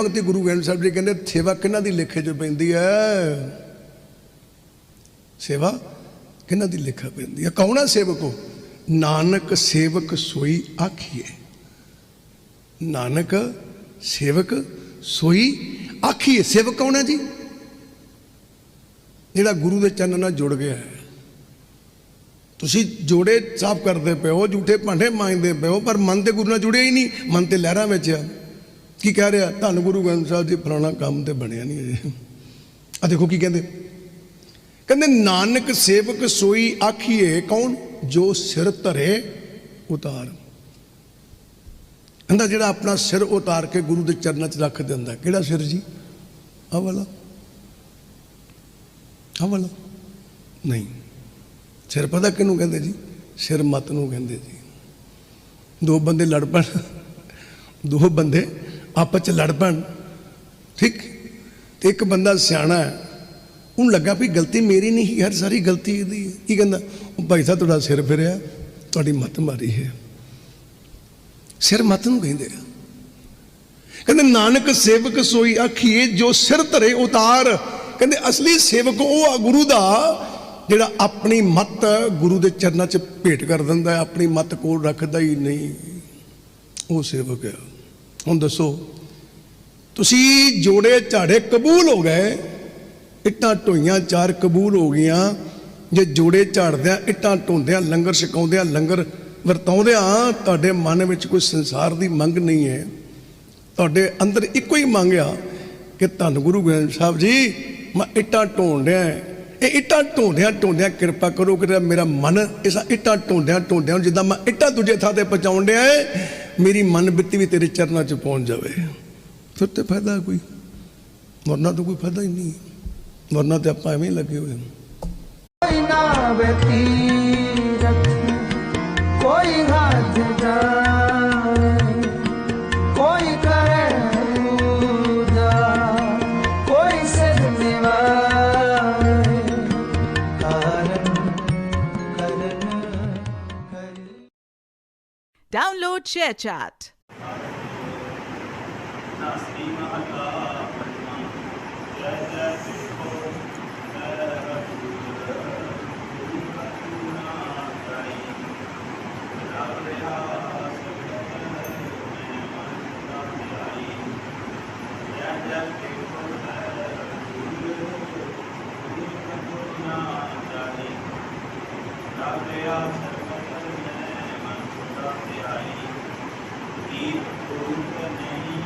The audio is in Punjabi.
ਭਗਤੀ ਗੁਰੂ ਗ੍ਰੰਥ ਸਾਹਿਬ ਜੀ ਕਹਿੰਦੇ, ਸੇਵਾ ਕਿਹਨਾਂ ਦੀ ਲੇਖੇ 'ਚ ਪੈਂਦੀ ਹੈ ਸੇਵਾ ਕਿਹਨਾਂ ਦੀ ਲੇਖਾ ਪੈਂਦੀ ਹੈ ਕੌਣ ਹੈ ਸੇਵਕ? ਨਾਨਕ ਸੇਵਕ ਸੋਈ ਆਖੀਏ ਨਾਨਕ ਸੇਵਕ ਸੋਈ ਆਖੀਏ ਸੇਵਕ ਕੌਣ ਹੈ ਜੀ? ਜਿਹੜਾ ਗੁਰੂ ਦੇ ਚੰਨ ਨਾਲ ਜੁੜ ਗਿਆ ਹੈ। ਤੁਸੀਂ ਜੋੜੇ ਸਾਫ਼ ਕਰਦੇ ਪਏ ਹੋ, ਝੂਠੇ ਭਾਂਡੇ ਮਾਂਜਦੇ ਪਏ ਹੋ, ਪਰ ਮਨ ਤੇ ਗੁਰੂ ਨਾਲ ਜੁੜਿਆ ਹੀ ਨਹੀਂ। ਮਨ ਤੇ ਲਹਿਰਾਂ ਵਿੱਚ ਆ। ਕੀ ਕਹਿ ਰਿਹਾ? ਧੰਨ ਗੁਰੂ ਗ੍ਰੰਥ ਸਾਹਿਬ ਜੀ, ਫਲਾਣਾ ਕੰਮ ਤੇ ਬਣਿਆ ਨਹੀਂ ਅਜੇ। ਆ ਦੇਖੋ ਕੀ ਕਹਿੰਦੇ। ਕਹਿੰਦੇ, ਨਾਨਕ ਸੇਵਕ ਸੋਈ ਆਖੀਏ, ਕੌਣ? ਜੋ ਸਿਰ ਧਰੇ, ਉਤਾਰ। ਕਹਿੰਦਾ ਜਿਹੜਾ ਆਪਣਾ ਸਿਰ ਉਤਾਰ ਕੇ ਗੁਰੂ ਦੇ ਚਰਨਾਂ 'ਚ ਰੱਖ ਦਿੰਦਾ, ਕਿਹੜਾ ਸਿਰ ਜੀ? ਆਹ ਵਾਲਾ। ਆਹ ਵਾਲਾ। ਨਹੀਂ। ਸਿਰ ਪਤਾ ਕਿਹਨੂੰ ਕਹਿੰਦੇ ਜੀ? ਸਿਰ ਮਤ ਨੂੰ ਕਹਿੰਦੇ ਜੀ। ਦੋ ਬੰਦੇ ਲੜ ਪਣ ਦੋ ਬੰਦੇ ਆਪਸ ਚ ਲੜ ਪੈਣ। ਠੀਕ? ਤੇ ਇੱਕ ਬੰਦਾ ਸਿਆਣਾ ਹੈ, ਉਹਨੂੰ ਲੱਗਾ ਵੀ ਗਲਤੀ ਮੇਰੀ ਨਹੀਂ ਯਾਰ ਸਾਰੀ ਗਲਤੀ ਇਹਦੀ ਕੀ ਕਹਿੰਦਾ? ਉਹ ਭਾਈ ਸਾਹਿਬ, ਤੁਹਾਡਾ ਸਿਰ ਫਿਰਿਆ, ਤੁਹਾਡੀ ਮੱਤ ਮਾਰੀ ਹੈ। ਸਿਰ ਮੱਤ ਨੂੰ ਕਹਿੰਦੇ ਆ। ਕਹਿੰਦੇ, ਨਾਨਕ ਸੇਵਕ ਸੋਈ ਆਖੀਏ, ਜੋ ਸਿਰ ਧਰੇ ਉਤਾਰ। ਕਹਿੰਦੇ, ਅਸਲੀ ਸੇਵਕ ਉਹ ਆ ਗੁਰੂ ਦਾ, ਜਿਹੜਾ ਆਪਣੀ ਮੱਤ ਗੁਰੂ ਦੇ ਚਰਨਾਂ 'ਚ ਭੇਟ ਕਰ ਦਿੰਦਾ ਹੈ, ਆਪਣੀ ਮੱਤ ਕੋਲ ਰੱਖਦਾ ਹੀ ਨਹੀਂ। ਉਹ ਸੇਵਕ ਹੈ ਹੁਣ ਦੱਸੋ, ਤੁਸੀਂ ਜੋੜੇ ਝਾੜੇ ਕਬੂਲ ਹੋ ਗਏ? ਇੱਟਾਂ ਢੋਈਆਂ ਚਾਰ ਕਬੂਲ ਹੋ ਗਈਆਂ। ਜੇ ਜੋੜੇ ਝਾੜਦਿਆਂ, ਇੱਟਾਂ ਢੋਂਦਿਆਂ, ਲੰਗਰ ਛਕਾਉਂਦਿਆਂ, ਲੰਗਰ ਵਰਤਾਉਂਦਿਆਂ, ਤੁਹਾਡੇ ਮਨ ਵਿੱਚ ਕੋਈ ਸੰਸਾਰ ਦੀ ਮੰਗ ਨਹੀਂ ਹੈ। ਤੁਹਾਡੇ ਅੰਦਰ ਇੱਕੋ ਹੀ ਮੰਗ ਆ ਕਿ ਧੰਨ ਗੁਰੂ ਗ੍ਰੰਥ ਸਾਹਿਬ ਜੀ, ਮੈਂ ਇੱਟਾਂ ਢੋਣ ਰਿਹਾ ਇਹ ਇੱਟਾਂ ਢੋਂਦਿਆਂ ਢੋਂਦਿਆਂ ਕਿਰਪਾ ਕਰੋ ਕਿ ਮੇਰਾ ਮਨ, ਇਸ ਇੱਟਾਂ ਢੋਂਦਿਆਂ ਢੋਂਦਿਆਂ, ਜਿੱਦਾਂ ਮੈਂ ਇੱਟਾਂ ਦੂਜੇ ਥਾਂ ਤੇ ਪਹੁੰਚਾਉਣ ਡਿਆ ਹੈ ਮੇਰੀ ਮਨ ਬਿੱਤੀ ਵੀ ਤੇਰੇ ਚਰਨਾਂ 'ਚ ਪਹੁੰਚ ਜਾਵੇ। ਫਿਰ ਤੇ ਫਾਇਦਾ ਕੋਈ? ਵਰਨਾ ਤਾਂ ਕੋਈ ਫਾਇਦਾ ਹੀ ਨਹੀਂ। ਵਰਨਾ ਤੇ ਆਪਾਂ ਐਵੇਂ ਲੱਗੇ ਹੋਏ ਕੋਈ ਨਾ ਵਤੀਰਤ ਕੋਈ ਹੱਥ Download ShareChat. Yeah. नहीं बोलने